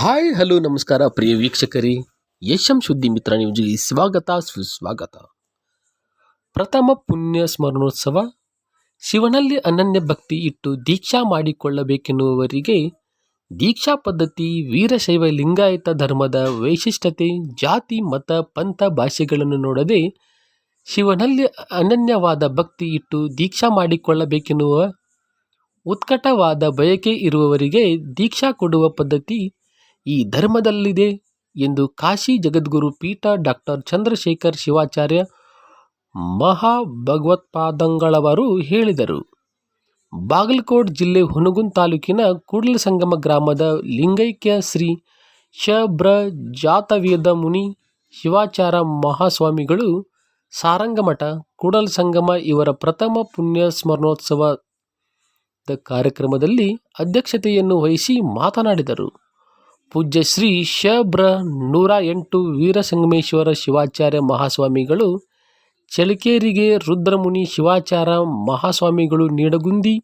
Hi, hello, ನಮಸ್ಕಾರ, ಪ್ರಿಯ ವೀಕ್ಷಕರಿ. ಯಶಂ ಸುದ್ದಿ ಮಿತ್ರ ನ್ಯೂಸ್ಗೆ ಸ್ವಾಗತ, ಸುಸ್ವಾಗತ. ಪ್ರಥಮ ಪುಣ್ಯ ಸ್ಮರಣೋತ್ಸವ. ಶಿವನಲ್ಲಿ ಅನನ್ಯ ಭಕ್ತಿ ಇಟ್ಟು ದೀಕ್ಷಾ ಮಾಡಿಕೊಳ್ಳಬೇಕೆನ್ನುವವರಿಗೆ ದೀಕ್ಷಾ ಪದ್ಧತಿ, ವೀರಶೈವ ಲಿಂಗಾಯತ ಧರ್ಮದ ವೈಶಿಷ್ಟ್ಯತೆ, ಜಾತಿ, ಮತ, ಪಂಥ ಭಾಷೆಗಳನ್ನು ನೋಡದೆ ಶಿವನಲ್ಲಿ ಅನನ್ಯವಾದ ಭಕ್ತಿ ಇಟ್ಟು ದೀಕ್ಷಾ ಮಾಡಿಕೊಳ್ಳಬೇಕೆನ್ನುವ ಉತ್ಕಟವಾದ ಬಯಕೆ ಇರುವವರಿಗೆ ದೀಕ್ಷಾ ಕೊಡುವ ಪದ್ಧತಿ ಈ ಧರ್ಮದಲ್ಲಿದೆ ಎಂದು ಕಾಶಿ ಜಗದ್ಗುರು ಪೀಠ ಡಾಕ್ಟರ್ ಚಂದ್ರಶೇಖರ್ ಶಿವಾಚಾರ್ಯ ಮಹಾಭಗವತ್ಪಾದಂಗಳವರು ಹೇಳಿದರು. ಬಾಗಲಕೋಟ್ ಜಿಲ್ಲೆ ಹುನಗುಂದ್ ತಾಲೂಕಿನ ಕೂಡಲ ಸಂಗಮ ಗ್ರಾಮದ ಲಿಂಗೈಕ್ಯ ಶ್ರೀ ಶಬ್ರ ಜಾತವೇದ ಮುನಿ ಶಿವಾಚಾರ ಮಹಾಸ್ವಾಮಿಗಳು ಸಾರಂಗಮಠ ಕೂಡಲ ಸಂಗಮ ಇವರ ಪ್ರಥಮ ಪುಣ್ಯ ಸ್ಮರಣೋತ್ಸವದ ಕಾರ್ಯಕ್ರಮದಲ್ಲಿ ಅಧ್ಯಕ್ಷತೆಯನ್ನು ವಹಿಸಿ ಮಾತನಾಡಿದರು. ಪೂಜ್ಯ ಶ್ರೀ ಶಬ್ರ ನೂರ ಎಂಟು ವೀರಸಂಗಮೇಶ್ವರ ಶಿವಾಚಾರ್ಯ ಮಹಾಸ್ವಾಮಿಗಳು ಚಳಕೇರಿಗೆ ರುದ್ರಮುನಿ ಶಿವಾಚಾರ ಮಹಾಸ್ವಾಮಿಗಳು ನೀಡಗುಂದಿ,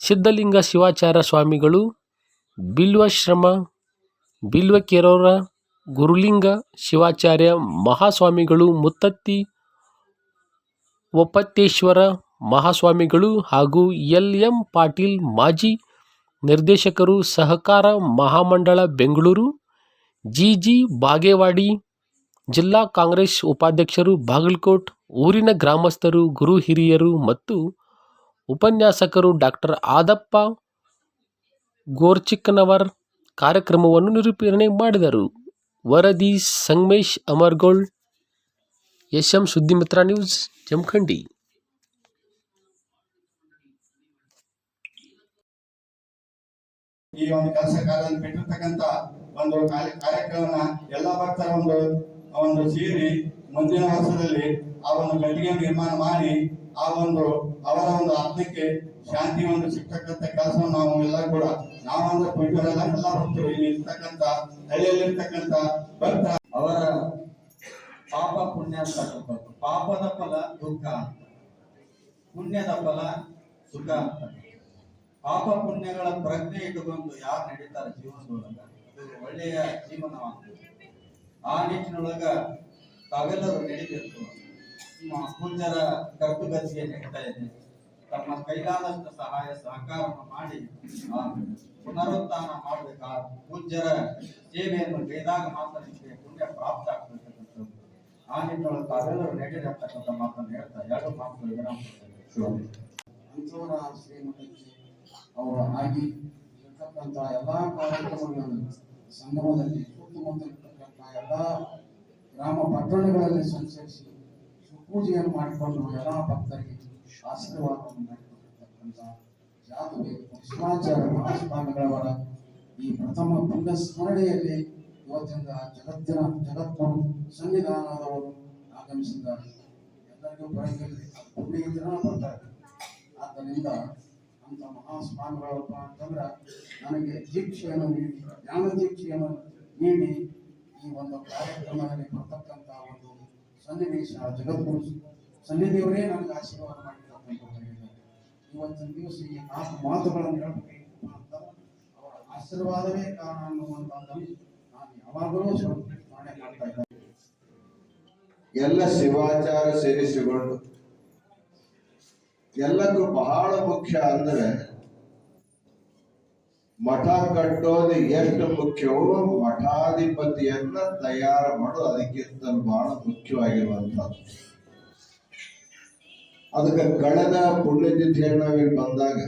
ಸಿದ್ಧಲಿಂಗ ಶಿವಾಚಾರ ಸ್ವಾಮಿಗಳು ಬಿಲ್ವಶ್ರಮ ಬಿಲ್ವಕೆರೋರ ಗುರುಲಿಂಗ ಶಿವಾಚಾರ್ಯ ಮಹಾಸ್ವಾಮಿಗಳು, ಮುತ್ತತ್ತಿ ಒಪ್ಪತ್ತೇಶ್ವರ ಮಹಾಸ್ವಾಮಿಗಳು ಹಾಗೂ ಎಲ್ ಎಂ ಪಾಟೀಲ್ ಮಾಜಿ ನಿರ್ದೇಶಕರು ಸಹಕಾರ ಮಹಾಮಂಡಳ ಬೆಂಗಳೂರು, ಜಿ ಜಿ ಬಾಗೇವಾಡಿ, ಜಿಲ್ಲಾ ಕಾಂಗ್ರೆಸ್ ಉಪಾಧ್ಯಕ್ಷರು ಬಾಗಲಕೋಟ್, ಊರಿನ ಗ್ರಾಮಸ್ಥರು, ಗುರು ಹಿರಿಯರು ಮತ್ತು ಉಪನ್ಯಾಸಕರು ಡಾಕ್ಟರ್ ಆದಪ್ಪ ಗೋರ್ಚಿಕ್ಕನವರ್ ಕಾರ್ಯಕ್ರಮವನ್ನು ನಿರೂಪಣೆ ಮಾಡಿದರು. ವರದಿ Sangamesh Amargol S M Suddimitra news, Jamkhandi. ಈ ಒಂದು ಕೆಲಸ ಕಾರ್ಯದಲ್ಲಿ ಬಿಟ್ಟಿರ್ತಕ್ಕಂತ ಒಂದು ಕಾರ್ಯ- ಕಾರ್ಯಕ್ರಮನ ಎಲ್ಲ ಭಕ್ತರ ಒಂದು ಒಂದು ಸೇರಿ ಮುಂದಿನ ವರ್ಷದಲ್ಲಿ ಆ ಒಂದು ಗಟ್ಟಿಗೆ ನಿರ್ಮಾಣ ಮಾಡಿ ಆ ಒಂದು, ಅವರ ಒಂದು ಆತ್ಮಕ್ಕೆ ಶಾಂತಿ ಒಂದು ಸಿಗ್ತಕ್ಕಂಥ ಕೆಲಸವನ್ನು ನಾವು ಎಲ್ಲ ಕೂಡ, ನಾವಂದ್ರೆ ಪುಣ್ಯರೆಲ್ಲ ಎಲ್ಲ ಭಕ್ತರು ಇಲ್ಲಿ ಇರ್ತಕ್ಕಂತ ಹಳ್ಳಿಯಲ್ಲಿರ್ತಕ್ಕಂತ ಭಕ್ತ. ಅವರ ಪಾಪ ಪುಣ್ಯ ಪಾಪದ ಫಲ ದುಃಖ ಪುಣ್ಯದ ಫಲ ಸುಖ ಅಂತ. ಪಾಪ ಪುಣ್ಯಗಳ ಪ್ರಜ್ಞೆ ಇಟ್ಟುಕೊಂಡು ಯಾರು ನಡೀತಾರೆ ಜೀವನದೊಳಗ? ಒಳ್ಳೆಯ ಜೀವನವಾಗ್ತದೆ ಆ ನಿಟ್ಟಿನೊಳಗ ತಾವೆಲ್ಲರೂ ನಡೀಬೇಕು. ನಿಮ್ಮ ಪೂಜ್ಯರ ಕರ್ತುಗತಿಗೆ ನಡೀತಾ ಇದೆ. ತಮ್ಮ ಕೈಲಾದಷ್ಟು ಸಹಾಯ, ಸಹಕಾರವನ್ನು ಮಾಡಿ ಪುನರುತ್ಥಾನ ಮಾಡಬೇಕಾದ ಪೂಜ್ಯರ ಸೇವೆಯನ್ನು ಬೇದಾಗ ಮಾತ್ರ ನಿಮಗೆ ಪುಣ್ಯ ಪ್ರಾಪ್ತ ಆಗ್ತಕ್ಕಂಥದ್ದು ಆ ನಿಟ್ಟಿನೊಳಗೆ ತಾವೆಲ್ಲರೂ ನಡೆದಿರ್ತಕ್ಕಂಥ ಮಾತನ್ನು ಹೇಳ್ತಾ ಎರಡು ಮಾತುಗಳು ವಿರಾಮ ಅವರು ಆಗಿ ಇರ್ತಕ್ಕಂಥ ಎಲ್ಲಾ ಕಾರ್ಯಕ್ರಮಗಳನ್ನು ಸಂಗಮದಲ್ಲಿ ಇರ್ತಕ್ಕಂಥ ಎಲ್ಲಾ ಗ್ರಾಮ ಪಟ್ಟಣಗಳಲ್ಲಿ ಸಂಚರಿಸಿ ಪೂಜೆಯನ್ನು ಮಾಡಿಕೊಂಡು ಎಲ್ಲಾ ಭಕ್ತರಿಗೆ ಆಶೀರ್ವಾದವನ್ನು ಮಾಡಿಕೊಟ್ಟಿರ್ತಕ್ಕಂಥ ಜಾದುವೆ ಶಿವಾಚಾರ್ಯ ಮಹಾಸ್ವಾಮಿಗಳವರ ಈ ಪ್ರಥಮ ಪುಣ್ಯ ಸ್ಮರಣೆಯಲ್ಲಿ ಇವತ್ತಿಂದ ಜಗತ್ತಿನ ಜಗತ್ತು ಸನ್ನಿಧಾನದವರು ಆಗಮಿಸಿದ್ದಾರೆ. ಎಲ್ಲರಿಗೂ ಪುಣ್ಯ ಬರ್ತಾರೆ ಆದ್ದರಿಂದ ಅಂತ ಮಹಾಸ್ವಾಮಿಗಳಪ್ಪ ಅಂತಂದ್ರೆ ನನಗೆ ದೀಕ್ಷೆಯನ್ನು ನೀಡಿ, ಜ್ಞಾನ ದೀಕ್ಷೆಯನ್ನು ನೀಡಿ ಈ ಒಂದು ಕಾರ್ಯಕ್ರಮದಲ್ಲಿ ಬರ್ತಕ್ಕಂಥ ಒಂದು ಸನ್ನಿವೇಶ ಜಗದ್ಗುರು ಸನ್ನಿಧಿಯವರೇ ನನಗೆ ಆಶೀರ್ವಾದ ಮಾಡಿರ್ತಕ್ಕಂಥದ್ದು ಇವತ್ತಿನ ದಿವಸ ಈ ನಾಲ್ಕು ಮಾತುಗಳನ್ನು ಹೇಳಬೇಕು ಅಂತ ಅವರ ಆಶೀರ್ವಾದವೇ ಕಾರಣ ಅನ್ನುವಂಥದ್ದನ್ನು ನಾನು ಯಾವಾಗಲೂ ಸ್ಮರಣೆ ಮಾಡ್ತಾ ಇದ್ದೇನೆ. ಎಲ್ಲ ಶಿವಾಚಾರ ಸೇರಿಸಿಕೊಂಡು ಎಲ್ಲಕ್ಕೂ ಬಹಳ ಮುಖ್ಯ ಅಂದ್ರೆ ಮಠ ಕಟ್ಟೋದು ಎಷ್ಟು ಮುಖ್ಯವೋ ಮಠಾಧಿಪತಿಯನ್ನ ತಯಾರು ಮಾಡೋದು ಅದಕ್ಕಿಂತ ಬಹಳ ಮುಖ್ಯವಾಗಿರುವಂತಹದ್ದು ಅದಕ್ಕೆ ಕಳೆದ ಪುಣ್ಯತಿಥಿಯಲ್ಲಿ ನಾವಿಲ್ಲಿ ಬಂದಾಗ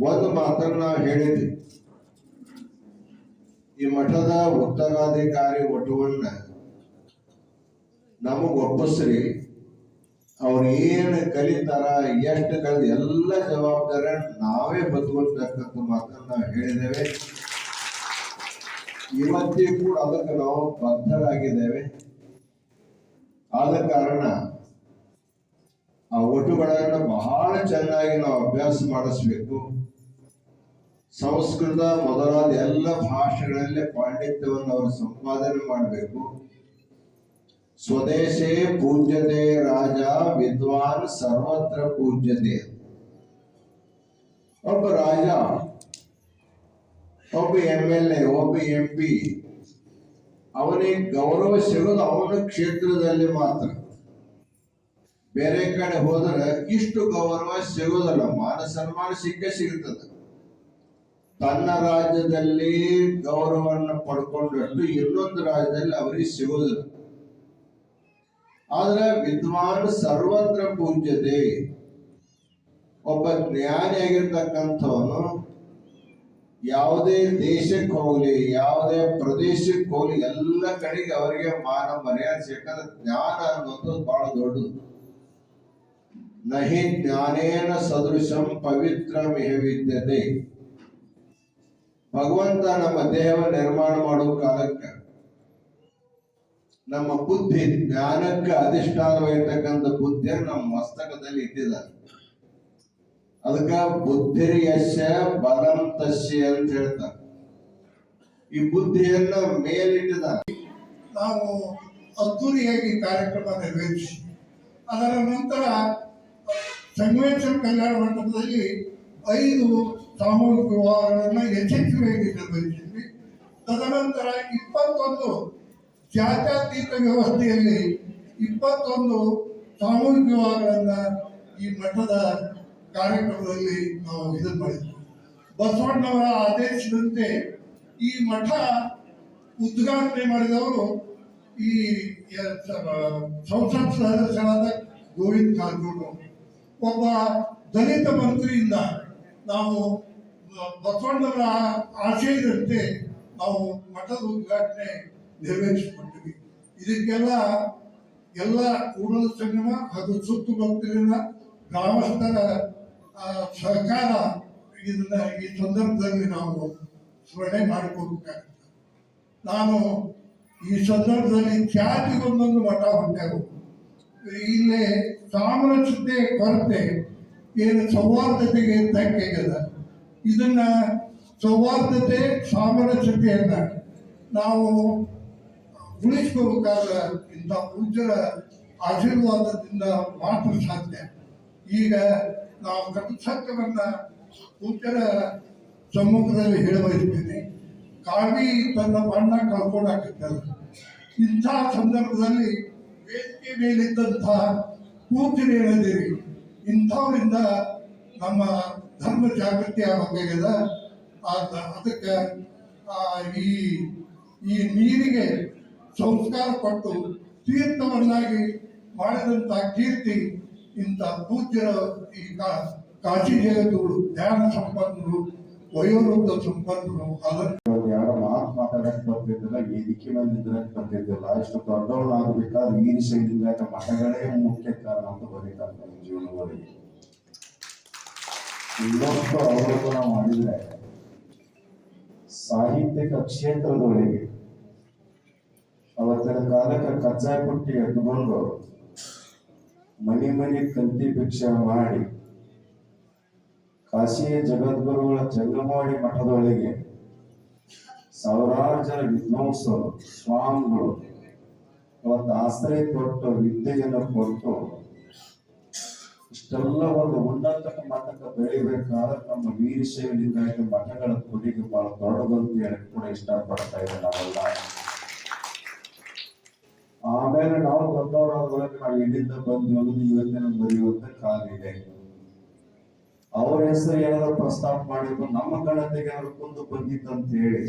ಒಂದು ಮಾತನ್ನ ನಾವು ಹೇಳಿದ್ವಿ. ಈ ಮಠದ ಉತ್ತರಾಧಿಕಾರಿ ಒಟುವನ್ನ ನಮಗ್ ಒಪ್ಪಿಸ್ರಿ. ಅವ್ರು ಏನು ಕಲಿತಾರ, ಎಷ್ಟು ಕಲಿತ ಎಲ್ಲ ಜವಾಬ್ದಾರಿ ನಾವೇ ಬದುಕೊಳ್ತಕ್ಕಂಥ ಮಾತನ್ನ ನಾವು ಹೇಳಿದ್ದೇವೆ. ಇವತ್ತಿಗೂ ಕೂಡ ಅದಕ್ಕೆ ನಾವು ಬದ್ಧರಾಗಿದ್ದೇವೆ. ಆದ ಕಾರಣ ಆ ಒಟ್ಟುಗಳನ್ನು ಬಹಳ ಚೆನ್ನಾಗಿ ನಾವು ಅಭ್ಯಾಸ ಮಾಡಿಸ್ಬೇಕು. ಸಂಸ್ಕೃತ, ಮೊದಲಾದ ಎಲ್ಲ ಭಾಷೆಗಳಲ್ಲಿ ಪಾಂಡಿತ್ಯವನ್ನು ಅವರು ಸಂಪಾದನೆ ಮಾಡಬೇಕು. ಸ್ವದೇಶೇ ಪೂಜ್ಯತೆ ರಾಜ, ವಿದ್ವಾನ್ ಸರ್ವತ್ರ ಪೂಜ್ಯತೆ. ಒಬ್ಬ ರಾಜ, ಒಬ್ಬ ಎಂ ಎಲ್ ಎ, ಒಬ್ಬ ಎಂ ಪಿ ಅವನಿಗೆ ಗೌರವ ಸಿಗೋದು ಅವನ ಕ್ಷೇತ್ರದಲ್ಲಿ ಮಾತ್ರ. ಬೇರೆ ಕಡೆ ಹೋದ್ರೆ ಇಷ್ಟು ಗೌರವ ಸಿಗೋದಲ್ಲ, ಮಾನ ಸನ್ಮಾನ ಸಿಕ್ಕೇ ಸಿಗುತ್ತದೆ ತನ್ನ ರಾಜ್ಯದಲ್ಲಿ ಗೌರವವನ್ನು ಪಡ್ಕೊಂಡಷ್ಟು ಇನ್ನೊಂದು ರಾಜ್ಯದಲ್ಲಿ ಅವರಿಗೆ ಸಿಗೋದಿಲ್ಲ. ಆದ್ರೆ ವಿದ್ವಾನ್ ಸರ್ವತ್ರ ಪೂಜ್ಯತೆ. ಒಬ್ಬ ಜ್ಞಾನಿಯಾಗಿರ್ತಕ್ಕಂಥವನು ಯಾವುದೇ ದೇಶಕ್ಕೆ ಹೋಗ್ಲಿ, ಯಾವುದೇ ಪ್ರದೇಶಕ್ಕೆ ಹೋಗ್ಲಿ, ಎಲ್ಲ ಕಡೆಗೆ ಅವರಿಗೆ ಮಾನ ಮರ್ಯಾದೆ ಸಿಕ್ಕಂದ್ರೆ ಜ್ಞಾನ ಅನ್ನೋದು ಬಹಳ ದೊಡ್ಡದು. ನಹಿ ಜ್ಞಾನೇನ ಸದೃಶಂ ಪವಿತ್ರ ವಿದ್ಯತೆ. ಭಗವಂತ ನಮ್ಮ ದೇಹ ನಿರ್ಮಾಣ ಮಾಡುವ ಕಾಲಕ್ಕೆ ನಮ್ಮ ಬುದ್ಧಿ ಜ್ಞಾನಕ್ಕೆ ಅಧಿಷ್ಠಾನವಾಗಿರ್ತಕ್ಕಂಥ ಬುದ್ಧಿಯನ್ನು ನಮ್ಮ ಮಸ್ತಕದಲ್ಲಿ ಇಟ್ಟಿದ್ದಾರೆ ಅದಕ್ಕ ಬುದ್ಧಿರ್ಯಶ ಯಶ ಅಂತ ಹೇಳ್ತಾರೆ. ಈ ಬುದ್ಧಿಯನ್ನ ಮೇಲಿಟ್ಟಿದ್ದಾರೆ. ನಾವು ಅದ್ದೂರಿಯಾಗಿ ಕಾರ್ಯಕ್ರಮ ನೆರವೇರಿಸಿ, ಅದರ ನಂತರ ಸಂವೇಶನ್ ಕಲ್ಯಾಣ ಮಂಟಪದಲ್ಲಿ ಐದು ಸಾಮೂಹಿಕ ವಿವಾಹಗಳನ್ನು ಯಶಸ್ವಿಯಾಗಿ ನಿರ್ವಹಿಸಿದ್ವಿ ತದನಂತರ ಇಪ್ಪತ್ತೊಂದು ಜಾತ್ಯತೀತ ವ್ಯವಸ್ಥೆಯಲ್ಲಿ ಇಪ್ಪತ್ತೊಂದು ಸಾಮೂಹಿಕ ವಿವಾಹಗಳನ್ನು ಈ ಮಠದ ಕಾರ್ಯಕ್ರಮದಲ್ಲಿ ನಾವು ಇದು ಮಾಡಿದ್ವಿ. ಬಸವಣ್ಣವರ ಆದೇಶದಂತೆ ಈ ಮಠ ಉದ್ಘಾಟನೆ ಮಾಡಿದವರು ಈ ಸಂಸತ್ ಸದಸ್ಯರಾದ ಗೋವಿಂದ ಕಾರಜೋಳ. ಒಬ್ಬ ದಲಿತ ಮಂತ್ರಿಯಿಂದ ನಾವು ಬಸವಣ್ಣವರ ಆಶಯದಂತೆ ನಾವು ಮಠದ ಉದ್ಘಾಟನೆ ನೆರವೇರಿಸಿಕೊಟ್ಟಿವಿ ಇದಕ್ಕೆಲ್ಲ ಎಲ್ಲ ಕೂಡಲ ಸಂಗಮ ಹಾಗೂ ಸುತ್ತಮುತ್ತಲಿನ ಗ್ರಾಮಸ್ಥರ ಆ, ಸಹಕಾರ ಇದನ್ನ ಈ ಸಂದರ್ಭದಲ್ಲಿ ನಾವು ಸ್ಮರಣೆ ಮಾಡಿಕೊಳ್ಬೇಕಾಗುತ್ತೆ. ನಾನು ಈ ಸಂದರ್ಭದಲ್ಲಿ ಖ್ಯಾತಿಗೊಂದೊಂದು ಮಠ ಹೊಂದೆವು. ಇಲ್ಲಿ ಸಾಮರಸ್ಯತೆ ಕೊರತೆ ಏನು ಸೌಹಾರ್ದತೆಗೆ ಧಕ್ಕೆಗದ ಇದನ್ನ ಸೌಹಾರ್ದತೆ ಸಾಮರಸ್ಯತೆಯನ್ನ ನಾವು ಉಳಿಸ್ಕೋಬೇಕಾದ್ರೆ ಇಂಥ ಪೂಜ್ಯರ ಆಶೀರ್ವಾದದಿಂದ ಮಾತ್ರ ಸಾಧ್ಯ. ಈಗ ನಾವು ಕಟ್ಟು ಸತ್ಯವನ್ನ ಪೂಜ್ಯರ ಸಮ್ಮುಖದಲ್ಲಿ ಹೇಳಬಯಸ್ತೇನೆ ಕಾವಿ ತನ್ನ ಬಣ್ಣ ಕಳ್ಕೊಂಡಾಕತ್ತಲ್ಲ ಇಂಥ ಸಂದರ್ಭದಲ್ಲಿ ವೇದಿಕೆ ಮೇಲಿದ್ದಂಥ ಪೂಜ್ಯರು ಹೇಳಿದಿರಿ. ಇಂಥವರಿಂದ ನಮ್ಮ ಧರ್ಮ ಜಾಗೃತಿ ಆಗಬೇಕಾಗ್ಯದ ಅದಕ್ಕೆ ಈ ಈ ನೀರಿಗೆ ಸಂಸ್ಕಾರ ಕೊಟ್ಟು ತೀರ್ಥವನ್ನಾಗಿ ಮಾಡಿದಂಥ ಕೀರ್ತಿ ಇಂತ ಪೂಜ್ಯರ ಈ ಕಾಶಿ ಜಗತ್ತುಗಳು ಧ್ಯಾನ ಸಂಪನ್ನರು ವಯೋವೃದ್ಧ ಸಂಪನ್ನರು ಅದನ್ನು ಯಾರ ಮಾತು ಮಾತಾಡಕ್ ಬರ್ತಿದ್ದಿಲ್ಲ ವೇದಿಕೆ ಮೇಲೆ ನಿಂದ್ರಕ್ ಬರ್ತಿದ್ದಿಲ್ಲ ಎಷ್ಟು ದೊಡ್ಡವನಾಗಬೇಕಾದ್ರೆ ಈ ಶೈಲಿಂದ ಮಠಗಳೇ ಮುಖ್ಯ ಕಾರಣ ಅಂತ ಬರೀತಾರೆ ನಮ್ಮ ಜೀವನದಲ್ಲಿ. ಇನ್ನೊಂದು ಅವಲೋಕನ ಮಾಡಿದ್ರೆ ಸಾಹಿತ್ಯಿಕ ಕ್ಷೇತ್ರದೊಳಗೆ ಅವತ್ತಿನ ಕಾಲಕ್ಕೆ ಕಜ್ಜಾ ಪುಟ್ಟಿ ಎತ್ಕೊಂಡು ಮನೆ ಮನೆ ಕಂತಿ ಭಿಕ್ಷೆ ಮಾಡಿ ಕಾಶಿಯ ಜಗದ್ಗುರುಗಳ ಜಂಗಮವಾಡಿ ಮಠದೊಳಗೆ ಸಾವಿರಾರು ಜನ ವಿದ್ವಾಂಸರು, ಸ್ವಾಮಿಗಳು ಅವತ್ತು ಆಶ್ರಯ ಕೊಟ್ಟು ವಿದ್ಯೆಯನ್ನು ಕೊಟ್ಟು ಇಷ್ಟೆಲ್ಲ ಒಂದು ಉನ್ನತ ಮಟ್ಟಕ್ಕೆ ಬೆಳಿಬೇಕಾದ್ರೆ ನಮ್ಮ ವೀರಶೈವ ಮಠಗಳ ಕೊಡುಗೆ ಬಹಳ ದೊಡ್ಡದಂತ ಹೇಳಕ್ ಕೂಡ ಇಷ್ಟಪಡ್ತಾ ಇದ್ದಾರೆ ನಾವೆಲ್ಲ. ಆಮೇಲೆ ನಾವು ದೊಡ್ಡವರಾದ್ಮೇಲೆ ನಾವು ಎಲ್ಲಿಂದ ಬಂದ್ವಿ ಅನ್ನೋದು ಇವತ್ತಿನ ಬರೆಯುವಂತ ಕಾಲ ಇದೆ. ಅವ್ರ ಹೆಸರು ಏನಾದ್ರು ಪ್ರಸ್ತಾಪ ಮಾಡಿದ್ರು, ನಮ್ಮ ಗಣತೆಗೆ ಅವರು ಕುಂದು ಬಂದಿದ್ದಂತ ಹೇಳಿ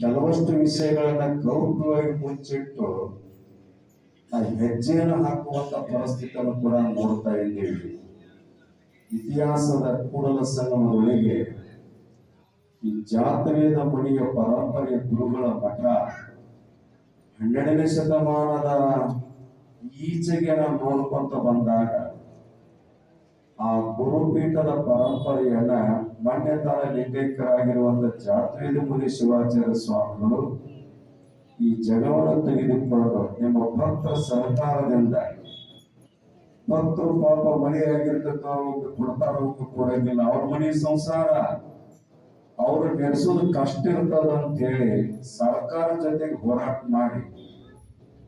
ಕೆಲವಷ್ಟು ವಿಷಯಗಳನ್ನ ಗೌರವವಾಗಿ ಮುಚ್ಚಿಟ್ಟು ಆ ಹೆಜ್ಜೆಯನ್ನು ಹಾಕುವಂತ ಪರಿಸ್ಥಿತಿಯನ್ನು ಕೂಡ ನೋಡ್ತಾ ಇದ್ದೀವಿ. ಇತಿಹಾಸದ ಕೂಡಲ ಸಂಗಮದೊಳಗೆ ಈ ಜಾತ್ರೆಯ ಮುನಿಯ ಪರಂಪರೆಯ ಗುರುಗಳ ಮಠ ಹನ್ನೆರಡನೇ ಶತಮಾನದ ಈಚೆಗೆ ನಾವು ನೋಡ್ಕೊಂತ ಬಂದಾಗ, ಆ ಗುರುಪೀಠದ ಪರಂಪರೆಯನ್ನ ಮನ್ಯತಾರ ಲಿಂಗೈಕ್ಯರಾಗಿರುವಂತ ಜಾತ್ರೆಯ ಮುನಿ ಶಿವಾಚಾರ್ಯ ಸ್ವಾಮಿಗಳು ಈ ಜಗವನ್ನು ತೆಗೆದುಕೊಂಡು ನಿಮ್ಮ ಭಕ್ತ ಸಹಕಾರದಿಂದ ಭಕ್ತರು ಪಾಪ ಮನೆಯಾಗಿರ್ತಕ್ಕ ಕೊಡ್ತಾರ ಕೊಡಂಗಿಲ್ಲ. ಅವ್ರ ಮನೆ ಸಂಸಾರ ಅವ್ರು ನಡೆಸೋದು ಕಷ್ಟ ಇರ್ತದ ಅಂತ ಹೇಳಿ ಸರ್ಕಾರ ಜೊತೆಗೆ ಹೋರಾಟ ಮಾಡಿ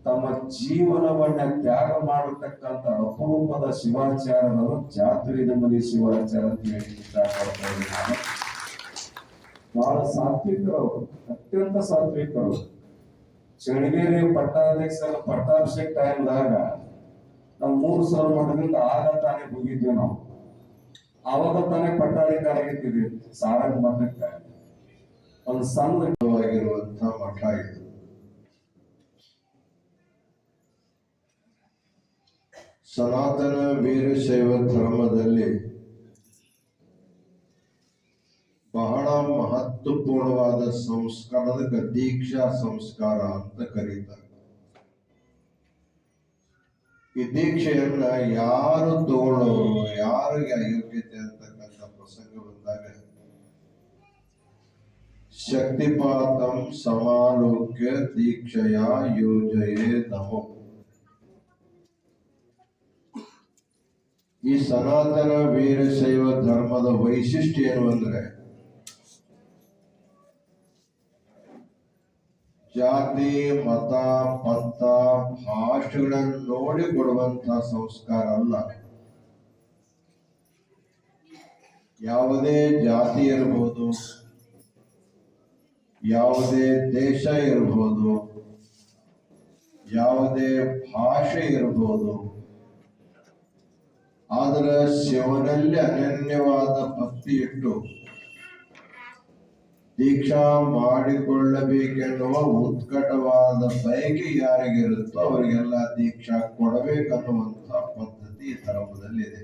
ತಮ್ಮ ಜೀವನವನ್ನ ತ್ಯಾಗ ಮಾಡತಕ್ಕಂತ ಅಪರೂಪದ ಶಿವಾಚಾರ್ಯರು ಜಾತ್ರೆ ಮನೆ ಶಿವಾಚಾರ ಅಂತ ಹೇಳಿ. ಬಹಳ ಸಾತ್ವಿಕರು ಅತ್ಯಂತ ಸಾತ್ವಿಕರು ಚಳಿಗೇರಿ ಪಟ್ಟಾಧ್ಯಕ್ಷರ ಪಟ್ಟಾಭಿಷೇಕ ಟೈಮ್ದಾಗ ನಾವು ಮೂರು ಸಾವಿರ ಮಠದಿಂದ ಆಗ ತಾನೇ ಹೋಗಿದ್ವಿ ನಾವು ಅವಾಗ ತಾನೇ ಪಟ್ಟಾಧಿಕಾರ ಆಗಿದ್ದೀವಿ ಸಾರಗ ಮಠಕ್ಕೆ ಒಂದು ಸಂಘವಾಗಿರುವಂತಹ ಮಠ ಇದು. ಸನಾತನ ವೀರಶೈವ ಧರ್ಮದಲ್ಲಿ ಬಹಳ ಮಹತ್ವಪೂರ್ಣವಾದ ಸಂಸ್ಕಾರದ ದೀಕ್ಷಾ ಸಂಸ್ಕಾರ ಅಂತ ಕರೀತಾರೆ. ಈ ದೀಕ್ಷೆಯನ್ನ ಯಾರು ತಗೊಳ್ಳೋರು, ಯಾರಿಗೆ ಅಯೋಗ್ಯತೆ ಶಕ್ತಿಪಾತಂ ಸಮಾಲೋಕ್ಯ ದೀಕ್ಷೆಯ ಯೋಜಯೇ ನಮೋ. ಈ ಸನಾತನ ವೀರಶೈವ ಧರ್ಮದ ವೈಶಿಷ್ಟ್ಯ ಏನು ಅಂದ್ರೆ, ಜಾತಿ, ಮತ, ಪಂಥ, ಭಾಷೆಗಳನ್ನು ನೋಡಿ ಕೊಡುವಂತ ಸಂಸ್ಕಾರ ಅಲ್ಲ. ಯಾವುದೇ ಜಾತಿ ಇರಬಹುದು ಯಾವುದೇ ದೇಶ ಇರಬಹುದು ಯಾವುದೇ ಭಾಷೆ ಇರಬಹುದು ಆದರೆ ಶಿವನಲ್ಲಿ ಅನನ್ಯವಾದ ಭಕ್ತಿ ಇಟ್ಟು ದೀಕ್ಷಾ ಮಾಡಿಕೊಳ್ಳಬೇಕೆನ್ನುವ ಉತ್ಕಟವಾದ ಬಯಕೆ ಯಾರಿಗಿರುತ್ತೋ ಅವರಿಗೆಲ್ಲ ದೀಕ್ಷಾ ಕೊಡಬೇಕನ್ನುವಂತ ಪದ್ಧತಿ ಈ ಧರ್ಮದಲ್ಲಿದೆ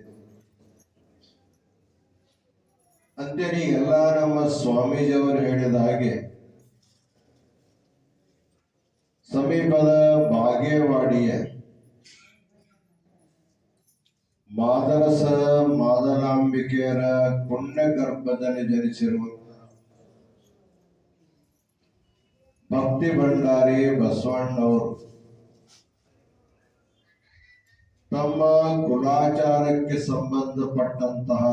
ಅಂತೇಳಿ ಎಲ್ಲ ನಮ್ಮ ಸ್ವಾಮೀಜಿಯವರು ಹೇಳಿದ ಹಾಗೆ ಸಮೀಪದ ಬಾಗೇವಾಡಿಯ ಮಾದರಸ ಮಾದನಾಂಬಿಕೆಯರ ಪುಣ್ಯ ಗರ್ಭದಲ್ಲಿ ಜನಿಸಿರುವಂತಹ ಭಕ್ತಿ ಭಂಡಾರಿ ಬಸವಣ್ಣವರು ತಮ್ಮ ಕುಲಾಚಾರಕ್ಕೆ ಸಂಬಂಧಪಟ್ಟಂತಹ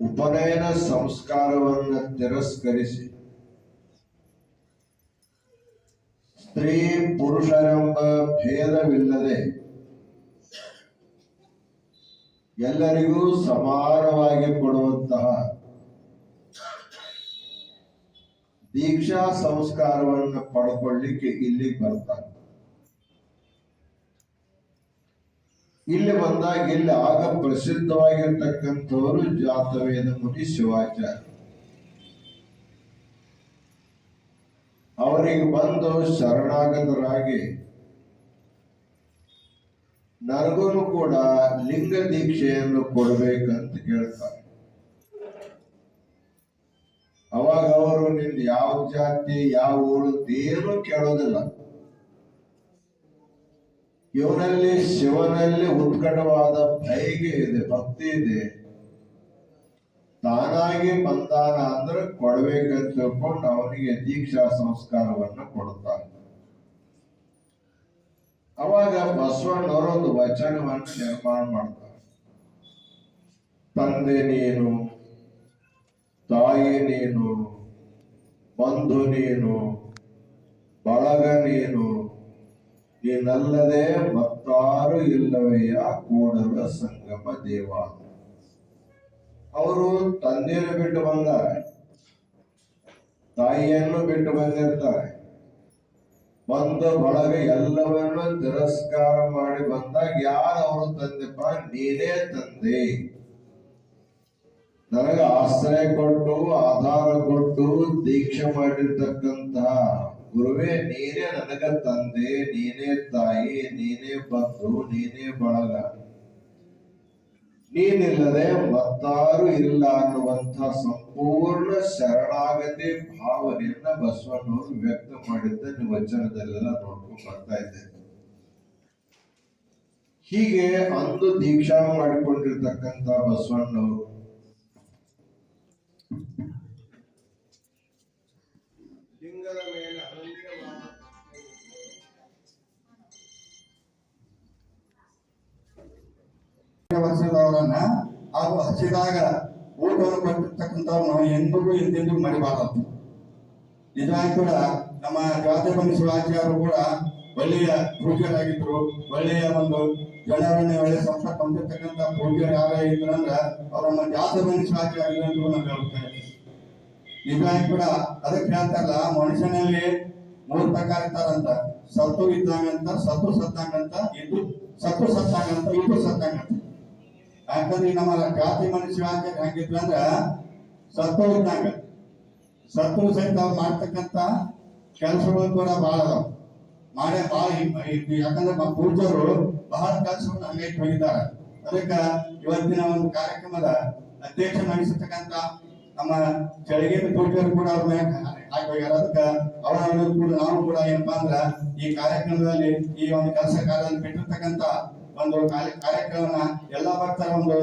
ಉಪನಯನ ಸಂಸ್ಕಾರವನ್ನು ತಿರಸ್ಕರಿಸಿ ಸ್ತ್ರೀ ಪುರುಷರೆಂಬ ಭೇದವಿಲ್ಲದೆ ಎಲ್ಲರಿಗೂ ಸಮಾನವಾಗಿ ಕೊಡುವಂತಹ ದೀಕ್ಷಾ ಸಂಸ್ಕಾರವನ್ನು ಪಡ್ಕೊಳ್ಳಿಕ್ಕೆ ಇಲ್ಲಿ ಬರ್ತಾರೆ. ಇಲ್ಲಿ ಬಂದಾಗ ಇಲ್ಲಿ ಆಗ ಪ್ರಸಿದ್ಧವಾಗಿರ್ತಕ್ಕಂಥವರು ಜಾತವೇದ ಮುನಿ ಶಿವಾಚಾರ್ಯ. ಅವರಿಗೆ ಬಂದು ಶರಣಾಗತರಾಗಿ. ನನಗೂ ಕೂಡ ಲಿಂಗ ದೀಕ್ಷೆಯನ್ನು ಕೊಡಬೇಕಂತ ಕೇಳ್ತಾರೆ. ಅವಾಗ ಅವರು ನಿಂದ ಯಾವ ಜಾತಿ, ಯಾವ ಊರು ಏನು ಕೇಳೋದಿಲ್ಲ. ಇವನಲ್ಲಿ ಶಿವನಲ್ಲಿ ಉತ್ಕಟವಾದ ಭೈಗೆ ಇದೆ, ಭಕ್ತಿ ಇದೆ. ತಾನಾಗಿ ಬಂದಾನ ಅಂದ್ರೆ ಕೊಡಬೇಕಂತ ತಿಳ್ಕೊಂಡು ಅವನಿಗೆ ದೀಕ್ಷಾ ಸಂಸ್ಕಾರವನ್ನ ಕೊಡುತ್ತಾನೆ ಅವಾಗ ಬಸವಣ್ಣವರು ಒಂದು ವಚನವನ್ನು ನಿರ್ಮಾಣ ಮಾಡ್ತಾರೆ. ತಂದೆ ನೀನು, ತಾಯಿ ನೀನು, ಬಂಧು ನೀನು, ಬಳಗ ನೀನು, ನೀನಲ್ಲದೆ ಮತ್ತಾರು ಇಲ್ಲವೆಯ ಕೂಡಲ ಸಂಗಮ ದೇವ. ಅವರು ತಂದೆಯನ್ನು ಬಿಟ್ಟು ಬಂದಾರೆ. ತಾಯಿಯನ್ನು ಬಿಟ್ಟು ಬಂದಿರ್ತಾರೆ. ಬಂದು ಬಳಗ ಎಲ್ಲವನ್ನು ತಿರಸ್ಕಾರ ಮಾಡಿ ಬಂದಾಗ ಯಾರು ಅವರು ತಂದೆಪ್ಪ ನೀನೇ ತಂದೆ. ನನಗೆ ಆಶ್ರಯ ಕೊಟ್ಟು, ಆಧಾರ ಕೊಟ್ಟು, ದೀಕ್ಷೆ ಮಾಡಿರ್ತಕ್ಕಂತಹ ಗುರುವೇ, ನೀನೇ ನನಗ ತಂದೆ. ನೀನೇ ತಾಯಿ, ನೀನೇ ಬಂಧು, ನೀನೇ ಬಳಗ. ನೀನಿಲ್ಲದೆ ಮತ್ತಾರು ಇಲ್ಲ ಅನ್ನುವಂತಹ ಸಂಪೂರ್ಣ ಶರಣಾಗತಿ ಭಾವನೆಯನ್ನ ಬಸವಣ್ಣವರು ವ್ಯಕ್ತ ಮಾಡಿದ್ದ ವಚನದಲ್ಲೆಲ್ಲ ನೋಡ್ಕೊಂಡು ಬರ್ತಾ ಇದ್ದೇನೆ ಹೀಗೆ ಅಂದು ದೀಕ್ಷಾ ಮಾಡಿಕೊಂಡಿರ್ತಕ್ಕಂಥ ಬಸವಣ್ಣವರು ಲಿಂಗದ ಮೇಲೆ ವರ್ಷದವರನ್ನ ಹಾಗೂ ಹಸಿದಾಗ ಊಟವನ್ನು ಕೊಟ್ಟಿರ್ತಕ್ಕಂಥವ್ರು ನಾವು ಎಂದಿಗೂ ಎಂದೆಂದಿಗೂ ಮರಿಬಾರದು. ನಿಜವಾಗಿ ಕೂಡ ನಮ್ಮ ಜಾತಿ ಬಂಧು ಶಿವಾಚಾರ್ಯರು ಕೂಡ ಒಳ್ಳೆಯ ಪೂಜ್ಯರಾಗಿದ್ರು. ಒಳ್ಳೆಯ ಒಂದು ಜನರನ್ನೇ ಒಳ್ಳೆಯ ಸಂಪರ್ಕ ಹೊಂದಿರ್ತಕ್ಕಂಥ ಪೂಜ್ಯರು ಯಾರೇ ಇದ್ರು ಅಂದ್ರೆ ಅವರನ್ನ ಜಾತಿ ಮನುಷ್ಯರಾಗಿ ಆಗಲಿ ಅಂತ ನಾವು ಹೇಳ್ತೇವೆ ನಿಜವಾಗಿ ಕೂಡ ಅದಕ್ಕೆ ಹೇಳ್ತಾರಲ್ಲ, ಮನುಷ್ಯನಲ್ಲಿ ಮೂರು ಪ್ರಕಾರ ಇರ್ತಾರಂತ. ಸತ್ತು ಇದ್ದಂಗಂತ, ಸತ್ತು ಸತ್ತಂಗಂತ ಇದು ಸತ್ತು ಸತ್ತಾಗಂತ ಇದು ಸತ್ತಂಗಂತ. ಯಾಕಂದ್ರೆ ನಮ್ಮ ಜಾತಿ ಮನುಷ್ಯ ಯಾಕೆ ಹೆಂಗಿದ್ರು ಅಂದ್ರ ಸತ್ತು ಇದ್ದಂಗ. ಸತ್ತು ಸಹಿತ ಅವ್ರು ಮಾಡ್ತಕ್ಕಂತ ಕೆಲಸಗಳು ಕೂಡ ಬಹಳ ಅದಾವ. ಮಾಡೇ ಬಹಳ ಯಾಕಂದ್ರೆ ನಮ್ಮ ಪೂಜರು ಬಹಳ ಕೆಲಸವನ್ನು ಹಂಗೆ ಹೋಗಿದ್ದಾರೆ ಅದಕ್ಕೆ ಇವತ್ತಿನ ಒಂದು ಕಾರ್ಯಕ್ರಮದ ಅಧ್ಯಕ್ಷ ನಡೆಸಿರ್ತಕ್ಕಂತ ನಮ್ಮ ಚಳಿಗೇರಿ ಪೂಜರು ಕೂಡ ಅವ್ರ ಹಾಕೋಗ್ಯಾರ ಅದಕ್ಕೆ ಅವರ ಕೂಡ ನಾವು ಕೂಡ ಏನಪ್ಪಾ ಅಂದ್ರ ಈ ಕಾರ್ಯಕ್ರಮದಲ್ಲಿ ಈ ಒಂದು ಕೆಲಸ ಕಾರ್ಯದಲ್ಲಿ ಬಿಟ್ಟಿರ್ತಕ್ಕಂತ ಒಂದು ಕಾರ್ಯಕ್ರಮ ಎಲ್ಲ ಭಕ್ತರ ಒಂದು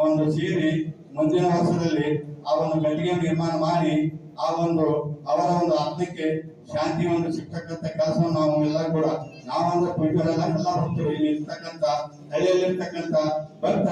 ಒಂದು ಸೇರಿ ಮುಂದಿನ ವರ್ಷದಲ್ಲಿ ಆ ಒಂದು ಗಟ್ಟಿಗೆ ನಿರ್ಮಾಣ ಮಾಡಿ, ಆ ಒಂದು ಅವರ ಒಂದು ಆತ್ಮಕ್ಕೆ ಶಾಂತಿ ಒಂದು ಸಿಗ್ತಕ್ಕಂಥ ಕೆಲಸವನ್ನು ನಾವು ಎಲ್ಲ ಕೂಡ ನಾವಂದ್ರೆ ಪೂಜ್ಯರೆಲ್ಲ ಎಲ್ಲ ಭಕ್ತರು ಇಲ್ಲಿ ಇರ್ತಕ್ಕಂಥ ಹಳ್ಳಿಯಲ್ಲಿರ್ತಕ್ಕಂಥ ಭಕ್ತ